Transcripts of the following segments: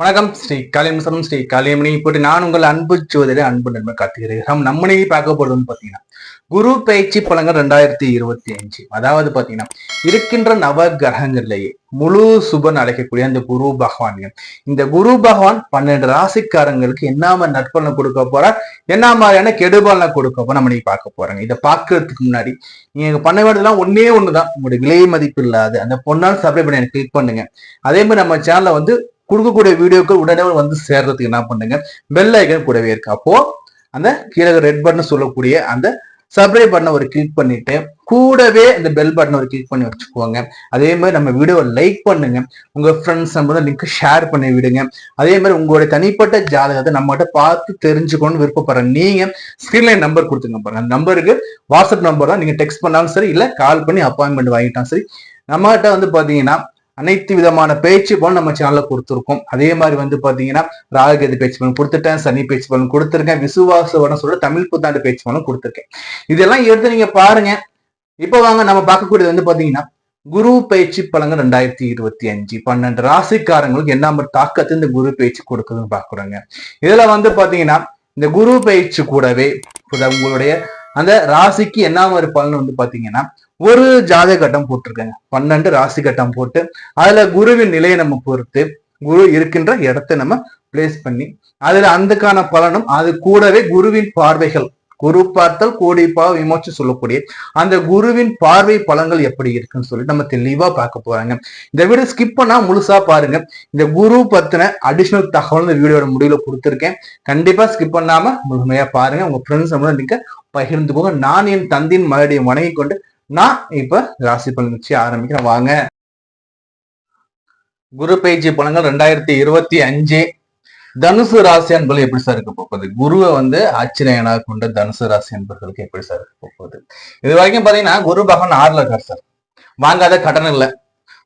வணக்கம் ஸ்ரீ காளியம்சரம் ஸ்ரீ காளியமணி இப்படி நான் உங்கள் அன்பு ஜோதிட அன்பு நண்பர் கார்த்திகிறேன் நம்ம இன்னைக்கு பார்க்க போறதுன்னு பாத்தீங்கன்னா குரு பயிற்சி பலங்கள் ரெண்டாயிரத்தி இருபத்தி அஞ்சு. அதாவது பாத்தீங்கன்னா இருக்கின்ற நவ கிரகங்கள்லேயே முழு சுபன் அழைக்கக்கூடிய அந்த குரு பகவான். இந்த குரு பகவான் பன்னெண்டு ராசிக்காரங்களுக்கு என்ன மாதிரி நற்பலனை கொடுக்க போறார்? என்ன மாதிரியான கெடுபலனை கொடுக்க போற நம்ம இன்னைக்கு பார்க்க போறாங்க. இதை பார்க்கறதுக்கு முன்னாடி நீங்க பண்ண வேண்டியதெல்லாம் ஒன்னே ஒண்ணுதான். உங்களுடைய விலை மதிப்பு இல்லாத அந்த பொண்ணால் சப்ளை பண்ணி எனக்கு கிளிக் பண்ணுங்க. அதே மாதிரி நம்ம சேனல்ல வந்து கொடுக்கக்கூடிய வீடியோக்கள் உடனே வந்து சேர்றதுக்கு என்ன பண்ணுங்க? பெல் ஐக்கன் கூடவே இருக்கு. அப்போ அந்த கீழே ரெட் பட்டன் சொல்லக்கூடிய அந்த சப்ஸ்கிரைப் பட்டனை ஒரு கிளிக் பண்ணிட்டு கூடவே இந்த பெல் பட்டனை ஒரு கிளிக் பண்ணி வச்சுக்கோங்க. அதே மாதிரி நம்ம வீடியோவை லைக் பண்ணுங்க. உங்க ஃப்ரெண்ட்ஸ் நம்ம லிங்க் ஷேர் பண்ணி விடுங்க. அதே மாதிரி உங்களுடைய தனிப்பட்ட ஜாதகத்தை நம்மகிட்ட பார்த்து தெரிஞ்சுக்கணும்னு விருப்பப்படுற நீங்க ஸ்கிரீன்ல நம்பர் கொடுத்துங்க பாருங்க. அந்த நம்பருக்கு வாட்ஸ்அப் நம்பர் தான் நீங்க டெக்ஸ்ட் பண்ணாலும் சரி இல்ல கால் பண்ணி அப்பாயின்மெண்ட் வாங்கிட்டாலும் சரி நம்மகிட்ட வந்து பாத்தீங்கன்னா அனைத்து விதமான பேச்சு பலன் நம்ம சேனல்ல கொடுத்துருக்கோம். அதே மாதிரி வந்து பாத்தீங்கன்னா ராககதி பேச்சு பலன் கொடுத்துட்டேன் சனி பேச்சு பலன் கொடுத்துருக்கேன் விசுவாச வடம் சொல்ல தமிழ் புத்தாண்டு பேச்சு பலன் கொடுத்துருக்கேன். இதெல்லாம் எடுத்து நீங்க பாருங்க. இப்போ வாங்க நம்ம பார்க்கக்கூடியது வந்து பாத்தீங்கன்னா குரு பயிற்சி பலங்கள் ரெண்டாயிரத்தி இருபத்தி அஞ்சு. பன்னெண்டு ராசிக்காரங்களுக்கு என்ன மாதிரி தாக்கத்தை இந்த குரு பயிற்சி கொடுக்குதுன்னு பாக்குறோங்க இதுல வந்து பாத்தீங்கன்னா இந்த குரு பயிற்சி கூடவே உங்களுடைய அந்த ராசிக்கு என்ன மாதிரி பலன் வந்து பாத்தீங்கன்னா ஒரு ஜாத கட்டம் போட்டிருக்காங்க. பன்னெண்டு ராசி கட்டம் போட்டு அதுல குருவின் நிலையை நம்ம பொறுத்து குரு இருக்கின்ற இடத்தை நம்ம பிளேஸ் பண்ணி அதுல அதுக்கான பலனும் அது கூடவே குருவின் பார்வைகள் குரு பார்த்தல் கோடி பாவ விமோச்சு சொல்லக்கூடிய அந்த குருவின் பார்வை பலங்கள் எப்படி இருக்குன்னு சொல்லி நம்ம தெளிவா பார்க்க போறாங்க. இந்த வீடியோ ஸ்கிப் பண்ணா முழுசா பாருங்க. இந்த குரு பத்தின அடிஷனல் தகவல் இந்த வீடியோட முடிவுல கொடுத்துருக்கேன். கண்டிப்பா ஸ்கிப் பண்ணாம முழுமையா பாருங்க. உங்க ஃப்ரெண்ட்ஸ் நீங்க பகிர்ந்துக்கோங்க. நான் என் தந்தின் மறுபடியும் வணங்கி கொண்டு நான் இப்ப ராசி பலன் வச்சு ஆரம்பிக்கிறேன். வாங்க. குரு பயிற்சி பலன்கள் ரெண்டாயிரத்தி இருபத்தி அஞ்சு. தனுசு ராசி அன்பர்கள் எப்படி சார் இருக்க போகுது? குருவை வந்து ஆச்சரியனாக கொண்ட தனுசு ராசி அன்பர்களுக்கு எப்படி சார் இருக்க போகுது? இது வரைக்கும் பாத்தீங்கன்னா குரு பகவான் ஆறுல இருக்கார் சார். வாங்காத கடன் இல்லை.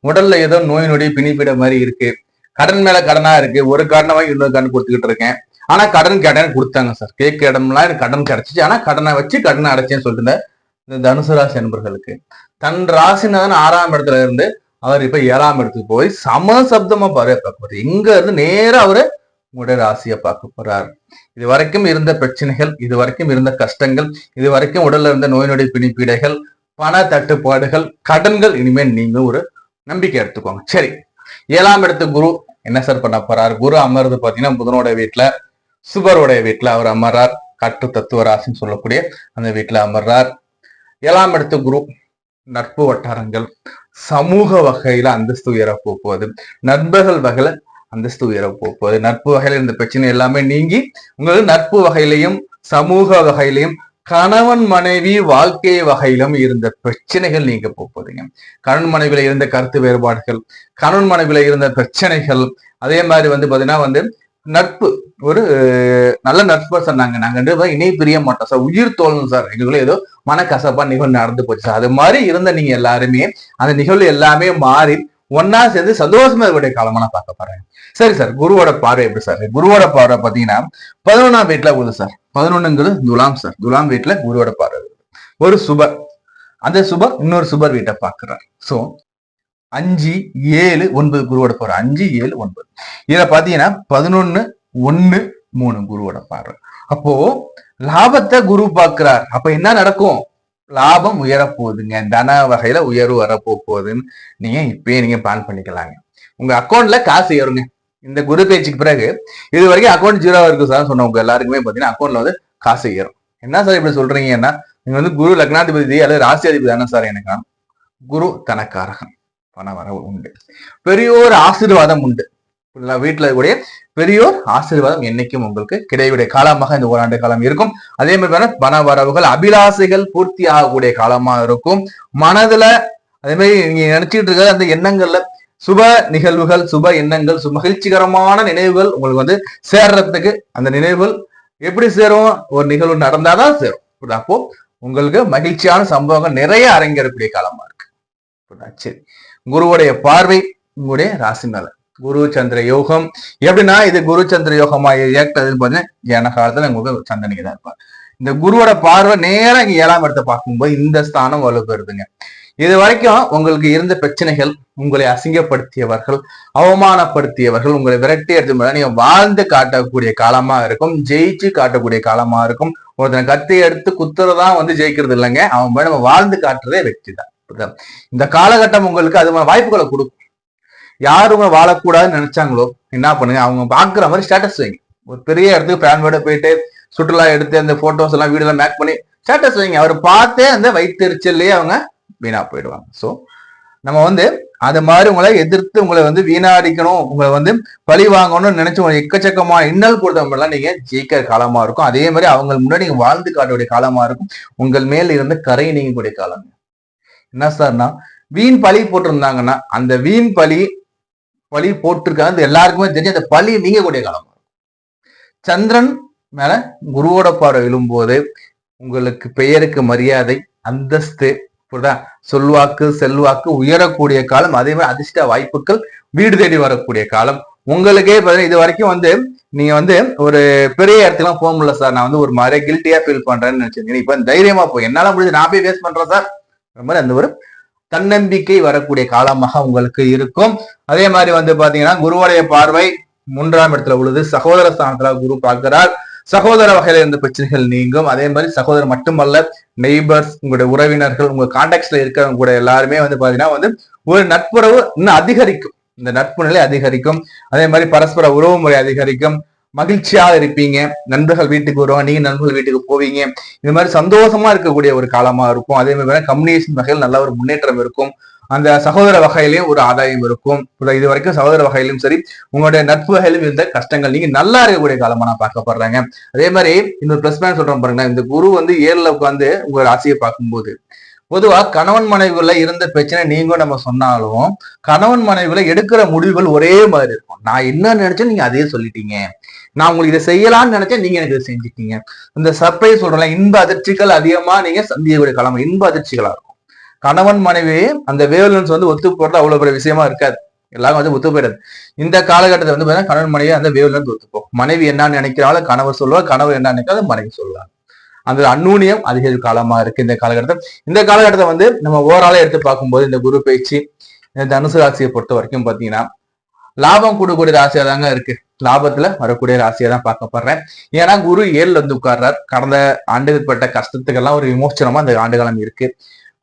உடல்ல ஏதோ நோய் நொடி பிணிப்பிட மாதிரி இருக்கு. கடன் மேல கடனா இருக்கு. ஒரு கடனை வாங்கி இன்னொரு கடன் கொடுத்துக்கிட்டு இருக்கேன். ஆனா கடன் கடன் கொடுத்தாங்க சார். கேட்க இடம்லாம் எனக்கு கடன் கிடைச்சிச்சு. ஆனா கடனை வச்சு கடனை அடைச்சேன்னு சொல்லிட்டு இந்த தனுசு ராசி நண்பர்களுக்கு தன் ராசிநாதன் ஆறாம் இடத்துல இருந்து அவர் இப்ப ஏழாம் இடத்துக்கு போய் சம சப்தமா பாரு பார்க்க போறாரு எங்க இருந்து நேரா அவரு உங்களுடைய ராசியை பார்க்க போறார். இது வரைக்கும் இருந்த பிரச்சனைகள் இது வரைக்கும் இருந்த கஷ்டங்கள் இது வரைக்கும் உடல்ல இருந்த நோய் நொடி பிணிப்பீடைகள் பண தட்டுப்பாடுகள் கடன்கள் இனிமேல் நீங்க ஒரு நம்பிக்கை எடுத்துக்கோங்க. சரி. ஏழாம் இடத்து குரு என்ன சார் பண்ண போறார்? குரு அமர்ந்து பாத்தீங்கன்னா புதனோட வீட்டுல சுபருடைய வீட்டுல அவர் அமர்றார். கட்டு தத்துவ ராசின்னு சொல்லக்கூடிய அந்த வீட்டுல அமர்றார். ஏழாம் இடத்து குரு நட்பு வட்டாரங்கள் சமூக வகையில அந்தஸ்து உயர போக்குவது நண்பர்கள் வகையில அந்தஸ்து உயர போக்குவது நட்பு வகையில இருந்த பிரச்சனை எல்லாமே நீங்கி உங்களுக்கு நட்பு வகையிலையும் சமூக வகையிலையும் கணவன் மனைவி வாழ்க்கை வகையிலும் இருந்த பிரச்சனைகள் நீங்க போகுதுங்க கணவன் மனைவியில இருந்த கருத்து வேறுபாடுகள் கணவன் மனைவியில இருந்த பிரச்சனைகள் அதே மாதிரி வந்து பாத்தீங்கன்னா வந்து நட்பு. ஒரு நல்ல நட்பா சொன்னாங்க. நாங்க ரெண்டு பேரும் இணை பிரிய மாட்டோம். சார் உயிர் தோணும் சார். எங்களுக்குள்ள ஏதோ மனக்கசப்பா நிகழ்வு நடந்து போச்சு சார். அது மாதிரி இருந்த நீங்க எல்லாருமே அந்த நிகழ்வு எல்லாமே மாறி ஒன்னா சேர்ந்து சந்தோஷமா இருக்கக்கூடிய காலமா நான் பார்க்க போறேன். சரி சார் குருவோட பார்வை எப்படி சார்? குருவோட பார்வை பாத்தீங்கன்னா பதினொன்னாம் வீட்டுல போகுது சார். பதினொன்னுங்கிறது துலாம் சார். துலாம் வீட்டுல குருவோட பார்வை ஒரு சுபர். அந்த சுபர் இன்னொரு சுபர் வீட்டை பாக்குறாரு சோ அஞ்சு ஏழு ஒன்பது குருவோட பாரு அஞ்சு ஏழு ஒன்பது. இதுல பாத்தீங்கன்னா பதினொன்னு ஒன்னு மூணு குருவோட பாரு அப்போ லாபத்தை குரு பாக்குறார் அப்ப என்ன நடக்கும்? லாபம் உயரப்போகுதுங்க. தன வகையில உயர்வு வரப்போகுதுன்னு நீங்க இப்பயே நீங்க பிளான் பண்ணிக்கலாங்க. உங்க அக்கௌண்ட்ல காசு ஏறுங்க. இந்த குரு பேச்சுக்கு பிறகு இது வரைக்கும் அக்கௌண்ட் ஜீரோ இருக்கு சார் சொன்னவங்க எல்லாருக்குமே பாத்தீங்கன்னா அக்கௌண்ட்ல வந்து காசு ஏறும். என்ன சார் இப்படி சொல்றீங்கன்னா நீங்க வந்து குரு லக்னாதிபதி அல்லது ராசியாதிபதி தானே சார் எனக்கு. குரு தனக்காரகன். பண வரவு உண்டு. பெரியோர் ஆசீர்வாதம் உண்டு. வீட்டில் இருக்கக்கூடிய பெரியோர் ஆசீர்வாதம் என்னைக்கும் உங்களுக்கு கிடையக்கூடிய காலமாக இந்த ஓராண்டு காலம் இருக்கும். அதே மாதிரி பண வரவுகள் அபிலாசைகள் பூர்த்தி ஆகக்கூடிய காலமா இருக்கும். மனதுல அதே மாதிரி நீங்க நினைச்சிட்டு இருக்க அந்த எண்ணங்கள்ல சுப நிகழ்வுகள் சுப எண்ணங்கள் சு மகிழ்ச்சிகரமான நினைவுகள் உங்களுக்கு வந்து சேர்றதுக்கு அந்த நினைவுகள் எப்படி சேரும்? ஒரு நிகழ்வு நடந்தாதான் சேரும். அப்போ உங்களுக்கு மகிழ்ச்சியான சம்பவங்கள் நிறைய அரங்கேறக்கூடிய காலமா சரி. குருவுடைய பார்வை உங்களுடைய ராசி மேல குரு சந்திர யோகம். எப்படின்னா இது குரு சந்திர யோகமா இயக்கிறது பார்த்தீங்கன்னா ஏன காலத்துல உங்களுக்கு சந்தனிக்கு தான் இருப்பார். இந்த குருவோட பார்வை நேரம் இங்க ஏழாம் இடத்தை பார்க்கும்போது இந்த ஸ்தானம் வலுப்பெறுதுங்க. இது வரைக்கும் உங்களுக்கு இருந்த பிரச்சனைகள் உங்களை அசிங்கப்படுத்தியவர்கள் அவமானப்படுத்தியவர்கள் உங்களை விரட்டி எடுத்து நீங்க வாழ்ந்து காட்டக்கூடிய காலமா இருக்கும் ஜெயிச்சு காட்டக்கூடிய காலமா இருக்கும். ஒருத்தனை கத்தி எடுத்து குத்துறதான் வந்து ஜெயிக்கிறது இல்லைங்க. அவன் நம்ம வாழ்ந்து காட்டுறதே வெற்றி தான் இந்த காலகட்டம் உங்களுக்கு அது வாய்ப்புகளை கொடுக்கும். யாரும் வாழக்கூடாதுன்னு நினைச்சாங்களோ என்ன பண்ணுங்க அவங்க பாக்குற மாதிரி ஸ்டேட்டஸ் வைங்க. ஒரு பெரிய இடத்துக்கு ஃபேமிலியோட போயிட்டு சுற்றுலா எடுத்து அந்த போட்டோஸ் எல்லாம் வீடியோ எல்லாம் மேக் பண்ணி ஸ்டேட்டஸ் வைங்க. அவர் பார்த்தே அந்த வயிற்றுச்சல்லையே அவங்க வீணா போயிடுவாங்க. ஸோ நம்ம வந்து அது மாதிரி உங்களை எதிர்த்து உங்களை வந்து வீணாடிக்கணும் உங்களை வந்து பழி வாங்கணும்னு நினைச்சு உங்களை எக்கச்சக்கமா இன்னல் கொடுத்தவங்கலாம் நீங்க ஜெயிக்கிற காலமா இருக்கும். அதே மாதிரி அவங்க முன்னாடி நீங்க வாழ்ந்து காட்டக்கூடிய காலமா இருக்கும். உங்கள் மேல் இருந்த கரை நீங்கக்கூடிய காலம் என்ன சார்னா வீண் பழி போட்டிருந்தாங்கன்னா அந்த வீண் பழி பழி போட்டிருக்காங்க அது எல்லாருக்குமே தெரிஞ்சு அந்த பழி நீங்கக்கூடிய காலம். சந்திரன் மேல குருவோட பார்வை விழும்போது உங்களுக்கு பெயருக்கு மரியாதை அந்தஸ்து புரியுதா? சொல்வாக்கு செல்வாக்கு உயரக்கூடிய காலம் அதே மாதிரி அதிர்ஷ்ட வாய்ப்புகள் வீடு தேடி வரக்கூடிய காலம். உங்களுக்கே இது வரைக்கும் வந்து நீங்க வந்து ஒரு பெரிய இடத்துக்குலாம் போக முடியல சார். நான் வந்து ஒரு மாதிரி கில்ட்டியா ஃபீல் பண்றேன்னு நினைச்சிருக்கீங்க இப்ப தைரியமா போய் என்னால முடிஞ்சு நான் போய் வேஸ்ட் பண்றேன் சார். மாதிரி அந்த ஒரு தன்னம்பிக்கை வரக்கூடிய காலமாக உங்களுக்கு இருக்கும். அதே மாதிரி வந்து பாத்தீங்கன்னா குருவோடைய பார்வை மூன்றாம் இடத்துல உள்ளது. சகோதர ஸ்தானத்துல குரு பார்க்கிறார். சகோதர வகையில இருந்த பிரச்சனைகள் நீங்கும். அதே மாதிரி சகோதரர் மட்டுமல்ல நெய்பர்ஸ் உங்களுடைய உறவினர்கள் உங்க கான்டாக்ட்ஸ்ல இருக்கிறவங்க கூட எல்லாருமே வந்து பாத்தீங்கன்னா வந்து ஒரு நட்புறவு இன்னும் அதிகரிக்கும். இந்த நட்பு நிலை அதிகரிக்கும். அதே மாதிரி பரஸ்பர உறவு முறை அதிகரிக்கும். மகிழ்ச்சியாக இருப்பீங்க. நண்பர்கள் வீட்டுக்கு வருவாங்க. நீங்க நண்பர்கள் வீட்டுக்கு போவீங்க. இந்த மாதிரி சந்தோஷமா இருக்கக்கூடிய ஒரு காலமா இருக்கும். அதே மாதிரி கம்யூனிகேஷன் வகையில் நல்ல ஒரு முன்னேற்றம் இருக்கும். அந்த சகோதர வகையிலையும் ஒரு ஆதாயம் இருக்கும். இது வரைக்கும் சகோதர வகையிலும் சரி உங்களுடைய நட்பு வகையிலும் இருந்த கஷ்டங்கள் நீங்க நல்லா இருக்கக்கூடிய காலமா நான் பார்க்கப்படுறாங்க. அதே மாதிரி இன்னொரு பிளஸ் பாயிண்ட் சொல்றேன் பாருங்க. இந்த குரு வந்து ஏழுல உட்காந்து உங்க ராசியை பார்க்கும்போது பொதுவா கணவன் மனைவிக்குள்ள இருந்த பிரச்சனை நீங்க நம்ம சொன்னாலும் கணவன் மனைவிக்குள்ள எடுக்கிற முடிவுகள் ஒரே மாதிரி இருக்கும். நான் என்ன நினைச்சேன் நீங்க அதே சொல்லிட்டீங்க. நான் உங்களுக்கு இதை செய்யலாம்னு நினைச்சேன் நீங்க எனக்கு இதை செஞ்சுட்டீங்க. இந்த சர்ப்ரைஸ் சொல்றேன் இன்ப அதிர்ச்சிகள் அதிகமா நீங்க சந்திக்கக்கூடிய காலம் இன்ப அதிர்ச்சிகளா இருக்கும். கணவன் மனைவி அந்த வேவலன்ஸ் வந்து ஒத்து போறது அவ்வளவு பெரிய விஷயமா இருக்காது. எல்லாரும் வந்து ஒத்து போயிடாது. இந்த காலகட்டத்தை வந்து பார்த்தீங்கன்னா கணவன் மனைவி அந்த வேவலன்ஸ் ஒத்துப்போம். மனைவி என்ன நினைக்கிறாலும் கணவர் சொல்லுவா கணவர் என்ன நினைக்கிறாலும் மனைவி சொல்லுவாங்க அந்த அந்நூனியம் அதிக காலமா இருக்கு இந்த காலகட்டத்தில். இந்த காலகட்டத்தை வந்து நம்ம ஓவரால எடுத்து பார்க்கும்போது இந்த குரு பயிற்சி இந்த தனுசு ராசியை பொறுத்த வரைக்கும் பாத்தீங்கன்னா லாபம் கொடுக்கக்கூடிய ராசியா தாங்க இருக்கு. லாபத்துல வரக்கூடிய ராசியை தான் பார்க்கப்படுறேன் ஏன்னா குரு ஏழுல வந்து உட்கார்றார். கடந்த ஆண்டுப்பட்ட கஷ்டத்துக்கெல்லாம் ஒரு விமோச்சனமா அந்த ஆண்டுகாலம் இருக்கு.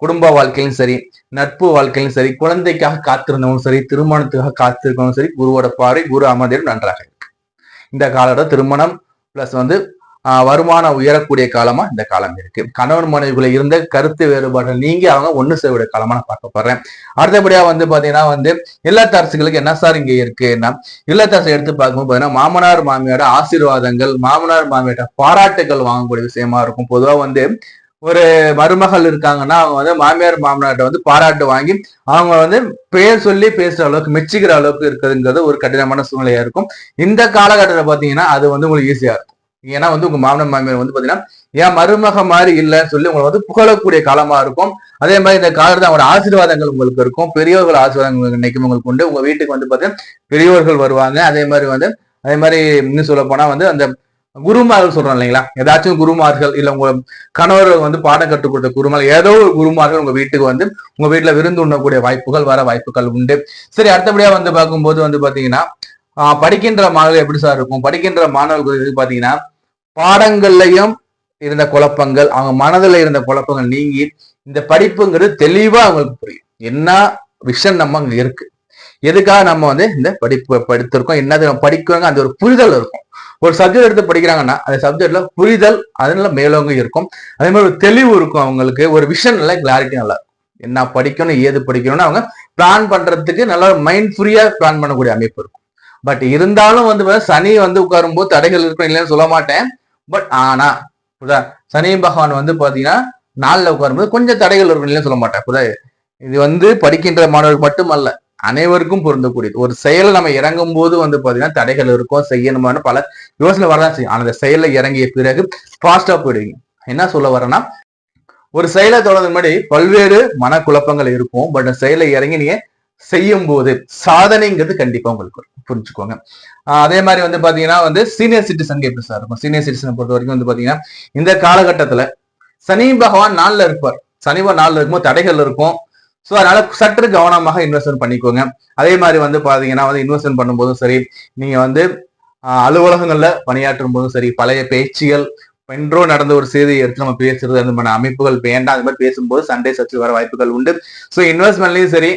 குடும்ப வாழ்க்கையிலும் சரி நட்பு வாழ்க்கையிலும் சரி குழந்தைக்காக காத்திருந்தவங்களும் சரி திருமணத்துக்காக காத்திருக்கவங்களும் சரி குருவோட பார்வை குரு அமர்ந்திரம் நன்றாக இருக்கு. இந்த காலகட்டம் திருமணம் பிளஸ் வந்து வருமானம் உயரக்கூடிய காலமா இந்த காலம் இருக்கு. கணவன் மனைவிக்குள்ள இருந்த கருத்து வேறுபாடுகள் நீங்கி அவங்க ஒண்ணு சேரக்கூடிய காலமா நான் பார்க்க போறேன். அடுத்தபடியா வந்து பாத்தீங்கன்னா வந்து இல்லத்தரசுகளுக்கு என்ன சார் இங்க இருக்குன்னா இல்லத்தரசு எடுத்து பார்க்கும்போது பாத்தீங்கன்னா மாமனார் மாமியோட ஆசீர்வாதங்கள் மாமனார் மாமியோட பாராட்டுகள் வாங்கக்கூடிய விஷயமா இருக்கும். பொதுவா வந்து ஒரு மருமகள் இருக்காங்கன்னா அவங்க வந்து மாமியார் மாமனார்ட்ட வந்து பாராட்டு வாங்கி அவங்க வந்து பேர் சொல்லி பேசுற அளவுக்கு மெச்சிக்கிற அளவுக்கு இருக்குதுங்கிறது ஒரு கடினமான சூழ்நிலையா இருக்கும். இந்த காலகட்டத்தில் பாத்தீங்கன்னா அது வந்து உங்களுக்கு ஈஸியா இருக்கும். ஏன்னா வந்து உங்க மாமன மாமியார் வந்து பாத்தீங்கன்னா ஏன் மருமக மாதிரி இல்லைன்னு சொல்லி உங்களை வந்து புகழக்கூடிய காலமா இருக்கும். அதே மாதிரி இந்த காலத்துல அவங்களோட ஆசீர்வாதங்கள் உங்களுக்கு இருக்கும். பெரியவர்கள் ஆசீர்வாதங்கள் நினைக்கும் உங்களுக்கு உண்டு. உங்க வீட்டுக்கு வந்து பாத்தீங்கன்னா பெரியவர்கள் வருவாங்க. அதே மாதிரி வந்து அதே மாதிரி இன்னும் சொல்ல போனா வந்து அந்த குருமார்கள் சொல்றோம் இல்லைங்களா? ஏதாச்சும் குருமார்கள் இல்ல உங்க கணவர் வந்து பாடம் கற்றுக் கொடுத்த குருமார்கள் ஏதோ ஒரு குருமார்கள் உங்க வீட்டுக்கு வந்து உங்க வீட்டுல விருந்து உண்ணக்கூடிய வாய்ப்புகள் வர வாய்ப்புகள் உண்டு. சரி அடுத்தபடியா வந்து பார்க்கும்போது வந்து பாத்தீங்கன்னா படிக்கின்ற மாணவர்கள் எப்படி சார் இருக்கும்? படிக்கின்ற மாணவர்கள் பாத்தீங்கன்னா பாடங்கள்லையும் இருந்த குழப்பங்கள் அவங்க மனதில் இருந்த குழப்பங்கள் நீங்கி இந்த படிப்புங்கிறது தெளிவா அவங்களுக்கு புரியும். என்ன விஷன் நம்ம அங்க இருக்கு? எதுக்காக நம்ம வந்து இந்த படிப்பு படித்திருக்கோம்? என்னது நம்ம படிக்கிறாங்க? அந்த ஒரு புரிதல் இருக்கும். ஒரு சப்ஜெக்ட் எடுத்து படிக்கிறாங்கன்னா அந்த சப்ஜெக்ட்ல புரிதல் அதனால மேலோங்க இருக்கும். அதே மாதிரி ஒரு தெளிவு இருக்கும் அவங்களுக்கு. ஒரு விஷன் நல்லா கிளாரிட்டி நல்லா இருக்கும். என்ன படிக்கணும் ஏது படிக்கணும்னு அவங்க பிளான் பண்றதுக்கு நல்லா மைண்ட் ஃப்ரீயா பிளான் பண்ணக்கூடிய அமைப்பு இருக்கும். பட் இருந்தாலும் வந்து சனி வந்து உட்காரும் போது தடைகள் இருக்கும் இல்லைன்னு சொல்ல மாட்டேன். பட் ஆனா புதா சனி பகவான் வந்து பாத்தீங்கன்னா நாளில் உட்காரும்போது கொஞ்சம் தடைகள் இருக்கும் சொல்ல மாட்டேன். புதா இது வந்து படிக்கின்ற மாணவர்கள் மட்டுமல்ல அனைவருக்கும் பொருந்தக்கூடியது. ஒரு செயலை நம்ம இறங்கும் போது வந்து பாத்தீங்கன்னா தடைகள் இருக்கும் செய்யணுமான பல யோசனை வரதான் செய்யும். ஆனால் அந்த செயலில் இறங்கிய பிறகு ஃபாஸ்டா போயிடுவீங்க. என்ன சொல்ல வரேன்னா ஒரு செயலை தொடர்ந்து முன்னாடி பல்வேறு மனக்குழப்பங்கள் இருக்கும். பட் அந்த செயலை இறங்கி நீங்க செய்யும் போது சாதனைங்கிறது கண்டிப்பா உங்களுக்கு புரிஞ்சுக்கோங்க. அதே மாதிரி வந்து பாத்தீங்கன்னா வந்து சீனியர் சிட்டிசன் எப்படி சார். இருக்கும் சீனியர் சிட்டிசனை பொறுத்த வரைக்கும் வந்து பாத்தீங்கன்னா இந்த காலகட்டத்துல சனி பகவான் நாளில் இருப்பார். சனி பகவான் நாளில் இருக்கும்போது தடைகள் இருக்கும். ஸோ அதனால சற்று கவனமாக இன்வெஸ்ட்மெண்ட் பண்ணிக்கோங்க. அதே மாதிரி வந்து பாத்தீங்கன்னா வந்து இன்வெஸ்ட்மெண்ட் பண்ணும்போதும் சரி நீங்க வந்து அலுவலகங்களில் அலுவலகங்கள்ல பணியாற்றும் போதும் சரி பழைய பேச்சுகள் என்றோ நடந்த ஒரு செய்தியை எடுத்து நம்ம பேசுறது அந்த மாதிரி அமைப்புகள் வேண்டாம் அது மாதிரி பேசும்போது சண்டே சர்ச்சு வர வாய்ப்புகள் உண்டு. ஸோ இன்வெஸ்ட்மெண்ட்லயும் சரி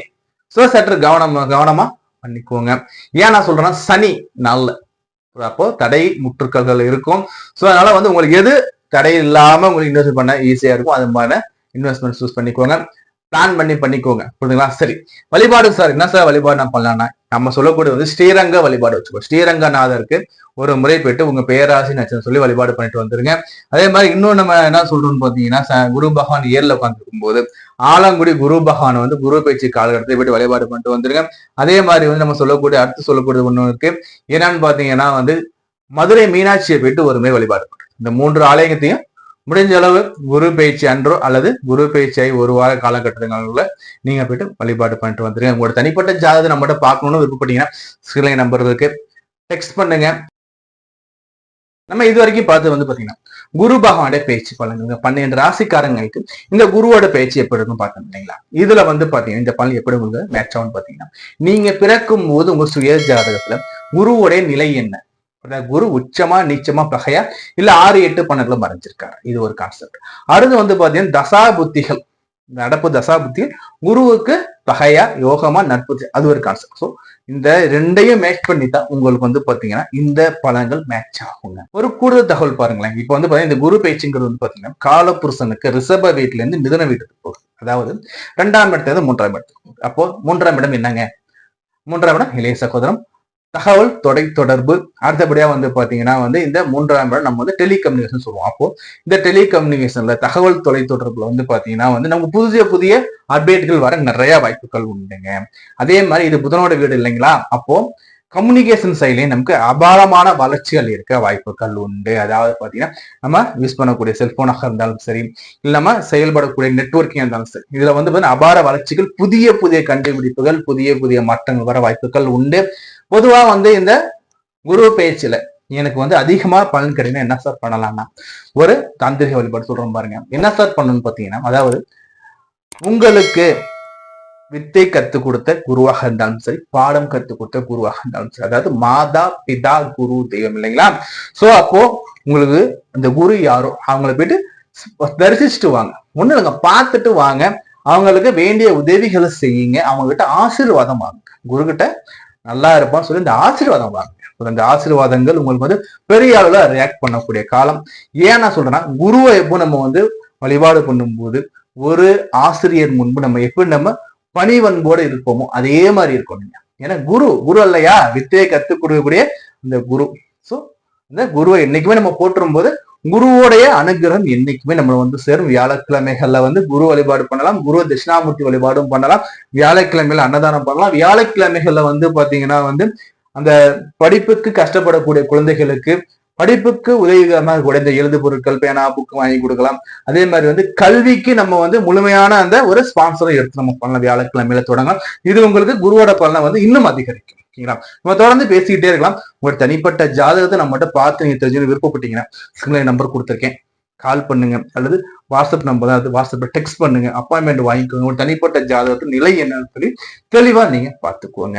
ஸோ சற்று கவனம் கவனமா பண்ணிக்கோங்க. ஏன் நான் சொல்றேன்னா சனி நல்ல அப்போ தடை முற்றுக்கல்கள் இருக்கும். ஸோ அதனால வந்து உங்களுக்கு எது தடை இல்லாம உங்களுக்கு இன்வெஸ்ட் பண்ண ஈஸியா இருக்கும். அது மாதிரி இன்வெஸ்ட்மெண்ட் சூஸ் பண்ணிக்கோங்க. பிளான் பண்ணி பண்ணிக்கோங்க. புரியுதுங்களா சரி. வழிபாடு சார் என்ன சார் வழிபாடு நான் பண்ணலாம்னா நம்ம சொல்லக்கூடிய வந்து ஸ்ரீரங்க வழிபாடு வச்சுக்கோ ஸ்ரீரங்கநாதருக்கு ஒரு முறை போயிட்டு உங்க பேராசி நட்சத்திரம் சொல்லி வழிபாடு பண்ணிட்டு வந்துருங்க. அதே மாதிரி இன்னும் நம்ம என்ன சொல்றோம்னு பாத்தீங்கன்னா குரு பகவான் ஏர்ல உட்காந்துருக்கும் போது ஆலங்குடி குரு பகவான் வந்து குரு பயிற்சி காலகட்டத்தை போயிட்டு வழிபாடு பண்ணிட்டு வந்துருங்க. அதே மாதிரி வந்து நம்ம சொல்லக்கூடிய அடுத்து சொல்லக்கூடிய ஒண்ணு இருக்கு. என்னன்னு பாத்தீங்கன்னா வந்து மதுரை மீனாட்சியை போயிட்டு ஒரு முறை வழிபாடு இந்த மூன்று ஆலயத்தையும் முடிஞ்ச அளவு குரு பயிற்சி அன்றோ அல்லது குரு பயிற்சியை ஒரு வார காலகட்டங்களில் நீங்க போயிட்டு வழிபாடு பண்ணிட்டு வந்துருங்க. உங்களோட தனிப்பட்ட ஜாதகத்தை நம்மகிட்ட பார்க்கணும்னு விருப்பப்பட்டீங்கன்னா ஸ்கிரீன் நம்பர் இருக்கு. டெக்ஸ்ட் பண்ணுங்க. நம்ம இது வரைக்கும் பார்த்து வந்து பாத்தீங்கன்னா குரு பகவானுடைய பேச்சு பலனுங்க பன்னெண்டு ராசிக்காரங்களுக்கு இந்த குருவோட பேச்சு எப்படி இருக்கும் பார்த்தோம் இல்லைங்களா? இதுல வந்து பாத்தீங்கன்னா இந்த பலன் எப்படி உங்களுக்கு மேட்ச் ஆகும் பாத்தீங்கன்னா நீங்க பிறக்கும் போது உங்க சுய ஜாதகத்துல குருவோடைய நிலை என்ன? குரு உச்சமா நீச்சமா பகையா இல்ல ஆறு எட்டு பன்னெண்டுல மறைஞ்சிருக்காரு. இது ஒரு கான்செப்ட் அடுத்து வந்து பாத்தீங்கன்னா தசா புத்திகள் நடப்பு தசா புத்தி குருவுக்கு பகையா யோகமா நட்பு. அது ஒரு கான்செப்ட் ஸோ இந்த ரெண்டையும் மேட்ச் பண்ணி தான் உங்களுக்கு வந்து பாத்தீங்கன்னா இந்த பலன்கள் மேட்ச் ஆகுங்க. ஒரு கூடுதல் தகவல் பாருங்களேன். இப்போ வந்து பாத்தீங்கன்னா இந்த குரு பேச்சுங்கிறது வந்து பாத்தீங்கன்னா காலப்புருஷனுக்கு ரிசர்வ வீட்டுல இருந்து மிதன வீட்டுக்கு போகுது. அதாவது ரெண்டாம் இடத்துல இருந்து மூன்றாம் இடத்துக்கு அப்போ மூன்றாம் இடம் என்னங்க? மூன்றாம் இடம் இளைய சகோதரம் தகவல் தொடை தொடர்பு அடுத்தபடியா வந்து பாத்தீங்கன்னா வந்து இந்த மூன்றாம் இடம் நம்ம வந்து டெலிகம்யூனிகேஷன் சொல்லுவோம். அப்போ இந்த டெலிகம்யூனிகேஷன்ல தகவல் தொலை தொடர்புல வந்து பாத்தீங்கன்னா வந்து நமக்கு புதிய புதிய அப்டேட்கள் வர நிறைய வாய்ப்புகள் உண்டுங்க. அதே மாதிரி இது புதனோட வீடு இல்லைங்களா? அப்போ கம்யூனிகேஷன் சைட்லயும் நமக்கு அபாரமான வளர்ச்சிகள் இருக்க வாய்ப்புகள் உண்டு. அதாவது பாத்தீங்கன்னா நம்ம யூஸ் பண்ணக்கூடிய செல்போனாக இருந்தாலும் சரி இல்லாம செயல்படக்கூடிய நெட்ஒர்க்கிங் இருந்தாலும் சரி இதுல வந்து அபார வளர்ச்சிகள் புதிய புதிய கண்டுபிடிப்புகள் புதிய புதிய மாற்றங்கள் வர வாய்ப்புகள் உண்டு. பொதுவா வந்து இந்த குரு பேச்சில் எனக்கு வந்து அதிகமா பலன் கிடைக்கும் என்ன சார் பண்ணலாம்னா ஒரு தாந்திரிக வழிபாடு சொல்றோம் பாருங்க. என்ன சார் பண்ணணும்னு பார்த்தீங்கன்னா அதாவது உங்களுக்கு வித்தை கற்றுக் கொடுத்த குருவாக இருந்தாலும் சரி பாடம் கத்து கொடுத்த குருவாக இருந்தாலும் சரி அதாவது மாதா பிதா குரு தெய்வம் இல்லைங்களா? சோ அப்போ உங்களுக்கு அந்த குரு யாரோ அவங்கள போயிட்டு தரிசிச்சுட்டு வாங்க. ஒன்றும் இல்லைங்க பார்த்துட்டு வாங்க. அவங்களுக்கு வேண்டிய உதவிகளை செய்யுங்க. அவங்க கிட்ட ஆசீர்வாதம் வாங்க. குரு கிட்ட நல்லா இருப்பான்னு சொல்லி இந்த ஆசீர்வாதம் வாங்க. அந்த ஆசீர்வாதங்கள் உங்களுக்கு வந்து பெரிய அளவுல ரியாக்ட் பண்ணக்கூடிய காலம். ஏன் நான் சொல்றேன்னா குருவை எப்போ நம்ம வந்து வழிபாடு பண்ணும்போது ஒரு ஆசிரியர் முன்பு நம்ம எப்படி நம்ம பணிவன்போடு இருப்போமோ அதே மாதிரி இருக்கும் நீங்க ஏன்னா குரு குரு இல்லையா வித்தையை கத்துக் கொடுக்கக்கூடிய இந்த குரு. சோ இந்த குருவை என்னைக்குமே நம்ம போற்றும் போது குருவோடைய அனுகிரகம் என்னைக்குமே நம்ம வந்து சேரும். வியாழக்கிழமைகள்ல வந்து குரு வழிபாடு பண்ணலாம். குரு தட்சிணாமூர்த்தி வழிபாடும் பண்ணலாம். வியாழக்கிழமையில அன்னதானம் பண்ணலாம். வியாழக்கிழமைகள்ல வந்து பாத்தீங்கன்னா வந்து அந்த படிப்புக்கு கஷ்டப்படக்கூடிய குழந்தைகளுக்கு படிப்புக்கு உதவிகரமாக கூட இந்த எழுது பொருட்கள் பேனா புக்கு வாங்கி கொடுக்கலாம். அதே மாதிரி வந்து கல்விக்கு நம்ம வந்து முழுமையான அந்த ஒரு ஸ்பான்சரை எடுத்து நம்ம பண்ணலாம். வியாழக்கிழமையில தொடங்கலாம். இது உங்களுக்கு குருவோட பலனை வந்து இன்னும் அதிகரிக்கும். ஓகேங்களா நம்ம தொடர்ந்து பேசிக்கிட்டே இருக்கலாம். உங்களோட தனிப்பட்ட ஜாதகத்தை நம்மகிட்ட பார்த்து நீங்க தெரிஞ்சு விருப்பப்பட்டீங்கன்னா ஸ்கிரீன்ல நம்பர் கொடுத்துருக்கேன். கால் பண்ணுங்க. அல்லது வாட்ஸ்அப் நம்பர் அது வாட்ஸ்அப்ல டெக்ஸ்ட் பண்ணுங்க. அப்பாயின்மெண்ட் வாங்கிக்கோங்க. உங்க தனிப்பட்ட ஜாதகத்தின் நிலை என்னன்னு சொல்லி தெளிவா நீங்க பார்த்துக்கோங்க.